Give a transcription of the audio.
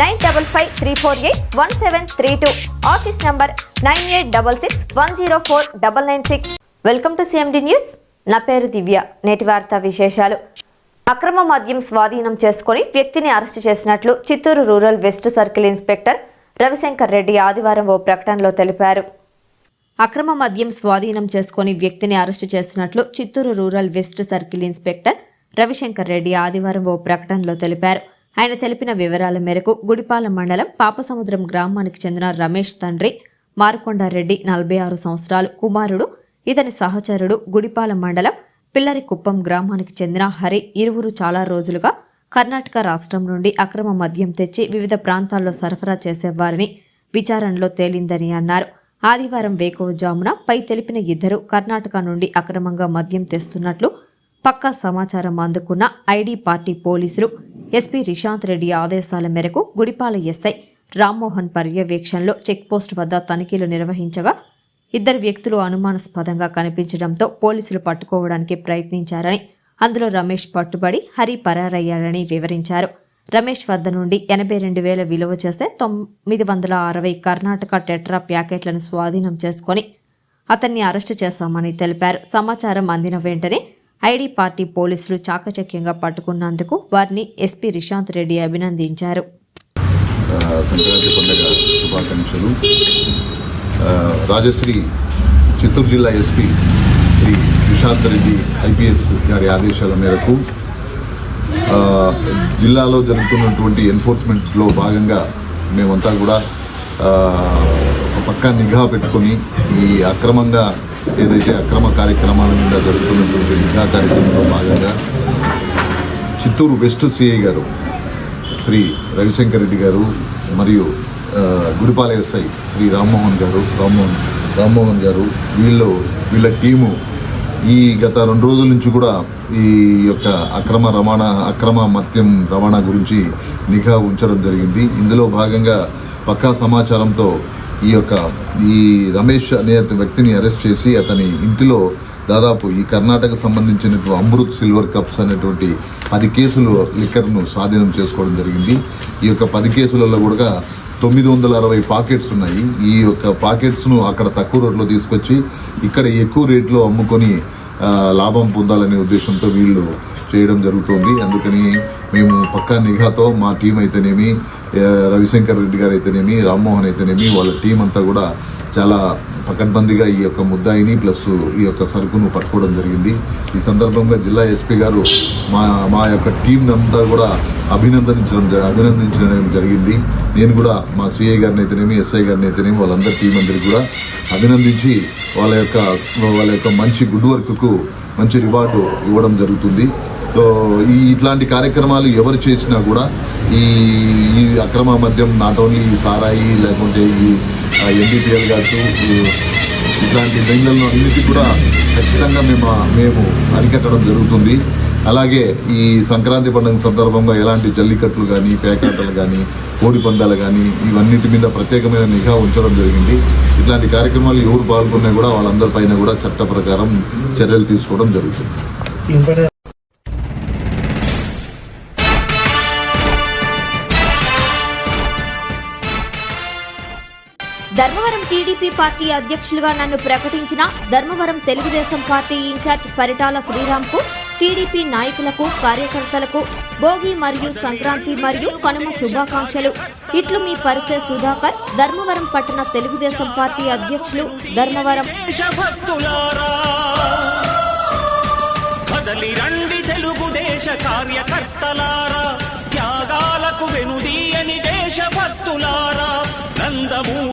nine double five three four eight one seven three two. Office number nine eight double six one zero four double nine six. Welcome to CMD news. నా పేరు దివ్య. నేటి వార్తా విశేషాలు. అక్రమ మద్యం స్వాధీనం చేసుకుని వ్యక్తిని అరెస్టు చేసినట్లు Chittoor rural west circle inspector Ravishankar Reddy ఆదివారం ఓ ప్రకటనలో తెలిపారు. అక్రమ మద్యం స్వాధీనం చేసుకుని వ్యక్తిని అరెస్టు చేసినట్లు Chittoor rural west circle inspector Ravishankar Reddy ఆదివారం ఓ ప్రకటనలో తెలిపారు. ఆయన తెలిపిన వివరాల మేరకు గుడిపాల మండలం పాపసముద్రం గ్రామానికి చెందిన రమేష్ తండ్రి మార్కొండారెడ్డి నలభై ఆరు సంవత్సరాలు కుమారుడు ఇతని సహచరుడు గుడిపాల మండలం పిల్లరికుప్పం గ్రామానికి చెందిన హరి ఇరువురు చాలా రోజులుగా కర్ణాటక రాష్ట్రం నుండి అక్రమ మద్యం తెచ్చి వివిధ ప్రాంతాల్లో సరఫరా చేసేవారని విచారణలో తేలిందని అన్నారు. ఆదివారం వేకువజామున పై తెలిపిన ఇద్దరు కర్ణాటక నుండి అక్రమంగా మద్యం తెస్తున్నట్లు పక్కా సమాచారం అందుకున్న ఐడి పార్టీ పోలీసులు ఎస్పీ రిషాంత్ రెడ్డి ఆదేశాల మేరకు గుడిపాల ఎస్ఐ రామ్మోహన్ పర్యవేక్షణలో చెక్పోస్ట్ వద్ద తనిఖీలు నిర్వహించగా ఇద్దరు వ్యక్తులు అనుమానాస్పదంగా కనిపించడంతో పోలీసులు పట్టుకోవడానికి ప్రయత్నించారని అందులో రమేష్ పట్టుబడి హరి పరారయ్యాడని వివరించారు. రమేష్ వద్ద నుండి ఎనభై రెండు వేల విలువ చేస్తే తొమ్మిది వందల అరవై కర్ణాటక టెట్రా ప్యాకెట్లను స్వాధీనం చేసుకొని అతన్ని అరెస్టు చేశామని తెలిపారు. సమాచారం అందిన వెంటనే ఐడి పార్టీ పోలీసులు చాకచక్యంగా పట్టుకున్నందుకు వారిని ఎస్పీ రిషాంత్ రెడ్డి అభినందించారు. సంక్రాంతి పండుగ శుభాకాంక్షలు. రాజశ్రీ చిత్తూరు జిల్లా ఎస్పీ శ్రీ విశాంత్ రెడ్డి ఐపీఎస్ గారి ఆదేశాల మేరకు జిల్లాలో జరుగుతున్నటువంటి ఎన్ఫోర్స్మెంట్లో భాగంగా మేమంతా కూడా పక్కా నిఘా పెట్టుకొని ఈ అక్రమంగా ఏదైతే అక్రమ కార్యక్రమాల మీద జరుగుతున్నటువంటి నిఘా కార్యక్రమంలో భాగంగా చిత్తూరు వెస్ట్ సిఐ గారు శ్రీ రవిశంకర్ రెడ్డి గారు మరియు ఆ, గుడిపాల ఎస్ఐ శ్రీ రామ్మోహన్ గారు రామ్మోహన్ రామ్మోహన్ గారు వీళ్ళు వీళ్ళ టీము ఈ గత రెండు రోజుల నుంచి కూడా ఈ యొక్క అక్రమ రవాణా అక్రమ మద్యం రవాణా గురించి నిఘా ఉంచడం జరిగింది. ఇందులో భాగంగా పక్కా సమాచారంతో ఈ యొక్క ఈ రమేష్ అనే వ్యక్తిని అరెస్ట్ చేసి అతని ఇంటిలో దాదాపు ఈ కర్ణాటక సంబంధించినటువంటి అమృత్ సిల్వర్ కప్స్ అనేటువంటి పది కేసులు లిక్కర్ను స్వాధీనం చేసుకోవడం జరిగింది. ఈ యొక్క పది కేసులలో కూడా తొమ్మిది వందల అరవై పాకెట్స్ ఉన్నాయి. ఈ యొక్క పాకెట్స్ను అక్కడ తక్కువ రేట్లో తీసుకొచ్చి ఇక్కడ ఎక్కువ రేట్లో అమ్ముకొని లాభం పొందాలనే ఉద్దేశంతో వీళ్ళు చేయడం జరుగుతోంది. అందుకని మేము పక్కా నిఘాతో మా టీం అయితేనేమి రవిశంకర్ రెడ్డి గారు అయితేనేమి రామ్మోహన్ అయితేనేమి వాళ్ళ టీం అంతా కూడా చాలా పకడ్బందీగా ఈ యొక్క ముద్దాయిని ప్లస్ ఈ యొక్క సరుకును పట్టుకోవడం జరిగింది. ఈ సందర్భంగా జిల్లా ఎస్పీ గారు మా మా యొక్క టీం అంతా కూడా అభినందించడం అభినందించడం జరిగింది. నేను కూడా మా సిఐ గారిని అయితేనేమి ఎస్ఐ గారిని అయితేనేమి వాళ్ళందరి టీం అందరికీ కూడా అభినందించి వాళ్ళ యొక్క వాళ్ళ యొక్క మంచి గుడ్ వర్క్కు మంచి రివార్డు ఇవ్వడం జరుగుతుంది. సో ఈ ఇట్లాంటి కార్యక్రమాలు ఎవరు చేసినా కూడా ఈ ఈ అక్రమ మద్యం నాట్ ఓన్లీ సారాయి లేకుంటే ఈ ఎన్డీపీఎల్ కావచ్చు ఇట్లాంటి డ్రింకులను అన్నిటి కూడా ఖచ్చితంగా మేము మేము అరికట్టడం జరుగుతుంది. అలాగే ఈ సంక్రాంతి పండుగ సందర్భంగా ఎలాంటి జల్లికట్లు కానీ పేకాటలు కానీ కోడి పందాలు కానీ ఇవన్నిటి మీద ప్రత్యేకమైన నిఘా ఉంచడం జరిగింది. ఇట్లాంటి కార్యక్రమాలు ఎవరు పాల్గొన్నా కూడా వాళ్ళందరిపైన కూడా చట్ట ప్రకారం చర్యలు తీసుకోవడం జరుగుతుంది. ధర్మవరం టీడీపీ పార్టీ అధ్యక్షులుగా నన్ను ప్రకటించిన Dharmavaram Telugu Desam party in charge Paritala శ్రీరామ్కు TDP నాయకులకు కార్యకర్తలకు భోగి మరియు సంక్రాంతి మరియు కనుమ శుభాకాంక్షలు. ఇట్లు మీ పరిసే సుధాకర్ ధర్మవరం పట్టణ తెలుగుదేశం పార్టీ అధ్యక్షులు ధర్మవరం. రండి తెలుగుదేశ కార్యకర్తలారా త్యాగాలకు వెనుదీయని దేశభక్తులారా నందము